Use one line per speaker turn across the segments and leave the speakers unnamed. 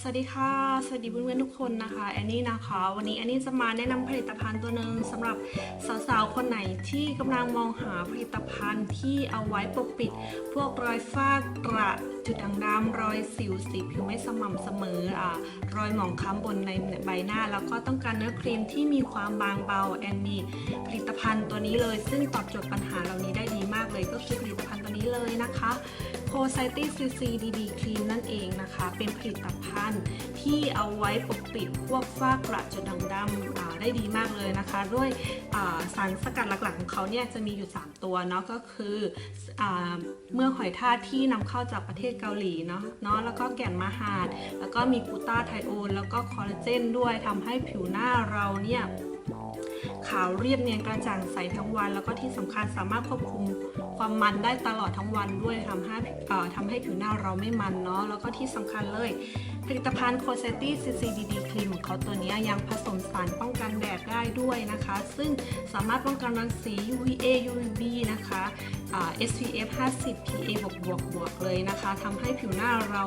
สวัสดีค่ะ สวัสดีเพื่อนๆทุกคนนะคะแอนนี่นะคะ วันนี้แอนนี่จะมาแนะนำผลิตภัณฑ์ตัวหนึ่งสำหรับสาวๆคนไหนที่กำลังมองหาผลิตภัณฑ์ที่เอาไว้ปกปิด พวกรอยฝ้ากระจุดด่างดำรอยสิวสีผิวไม่สม่ำเสมออ่ารอยหมองคล้ำบนในใบหน้า แล้วก็ต้องการเนื้อครีมที่มีความบางเบาแอนมีผลิตภัณฑ์ตัวนี้เลย ซึ่งตอบโจทย์ปัญหาเหล่านี้ได้ดีมากเลยก็คือผลิตภัณฑ์ นี้เลยนะคะโคไซตี้ซีซีดีดีครีมนั่นเองนะคะ เป็นผลิตภัณฑ์ที่เอาไว้ปกปิดพวกฝ้ากระจุดด่างดำได้ดีมากเลยนะคะ ด้วยสารสกัดหลักๆของเขาเนี่ยจะมีอยู่ 3 ตัวเนาะก็คืออเมื่อหอยทากที่นำเข้าจากประเทศเกาหลีเนาะเนาะแล้วก็แก่นมะฮาด แล้วก็มีกูตาไทโอนแล้วก็คอลลาเจนด้วยทำให้ผิวหน้าเราเนี่ย ขาวเรียบเนียนกระจ่างใสทั้งวัน แล้วก็ที่สำคัญสามารถควบคุมความมันได้ตลอดทั้งวันด้วยทำให้ทำให้ผิวหน้าเราไม่มันเนาะแล้วก็ที่สำคัญเลย ผลิตภัณฑ์โคเซตี้ซีซีดีดีครีมของเขาตัวนี้ยังผสมสารป้องกันแดดได้ด้วยนะคะ ซึ่งสามารถป้องกันรังสี UVA UVB นะคะ SPF 50 PA บวกบวกบวกเลยนะคะทำให้ผิวหน้าเรา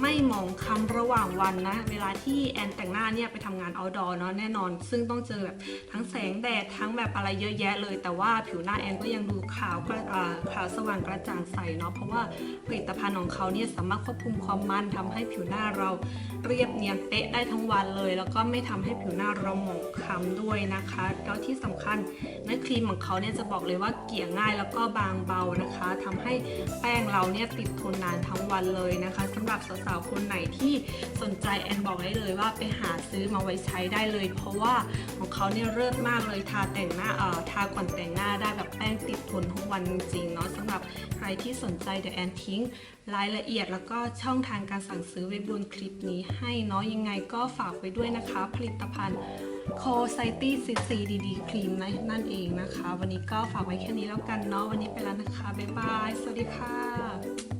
ไม่หมองคล้ำระหว่างวันนะ เวลาที่แอนแต่งหน้าเนี่ยไปทำงาน outdoor เนาะแน่นอน ซึ่งต้องเจอแบบทั้งแสงแดดทั้งแบบอะไรเยอะแยะเลย แต่ว่าผิวหน้าแอนก็ยังดูขาวกระขาวสว่างกระจ่างใสเนาะเพราะว่าผลิตภัณฑ์ของเขาเนี่ยสามารถควบคุมความมันทำให้ผิวหน้าเราเรียบเนียนเป๊ะได้ทั้งวันเลย แล้วก็ไม่ทำให้ผิวหน้าเราหมองคล้ำด้วยนะคะแล้วที่สำคัญเนื้อครีมของเขาเนี่ยจะบอกเลยว่าเกลี่ยง่ายแล้วก็บางเบานะคะทำให้แป้งเราเนี่ยติดทนนานทั้งวันเลยนะคะสำหรับสาวๆคนไหนที่สนใจแอนบอกได้เลยว่าไปหาซื้อมาไว้ใช้ได้เลย เพราะว่าของเขาเนี่ยเลิศมากเลยทาแต่งหน้าเอ่อทาก่อนแต่งหน้าได้แบบแป้งติดทนทั้งวันจริงๆเนาะสำหรับใครที่สนใจเดี๋ยวแอนทิ้งรายละเอียดแล้วก็ช่องทางการสั่งซื้อไว้บนคลิปนี้ให้เนาะยังไงก็ฝากไว้ด้วยนะคะ ผลิตภัณฑ์ โคไซตี้ซีซีดีดีครีมนั่นเองนะคะ วันนี้ก็ฝากไว้แค่นี้แล้วกันเนาะวันนี้ไปแล้วนะคะ บ๊ายบาย สวัสดีค่ะ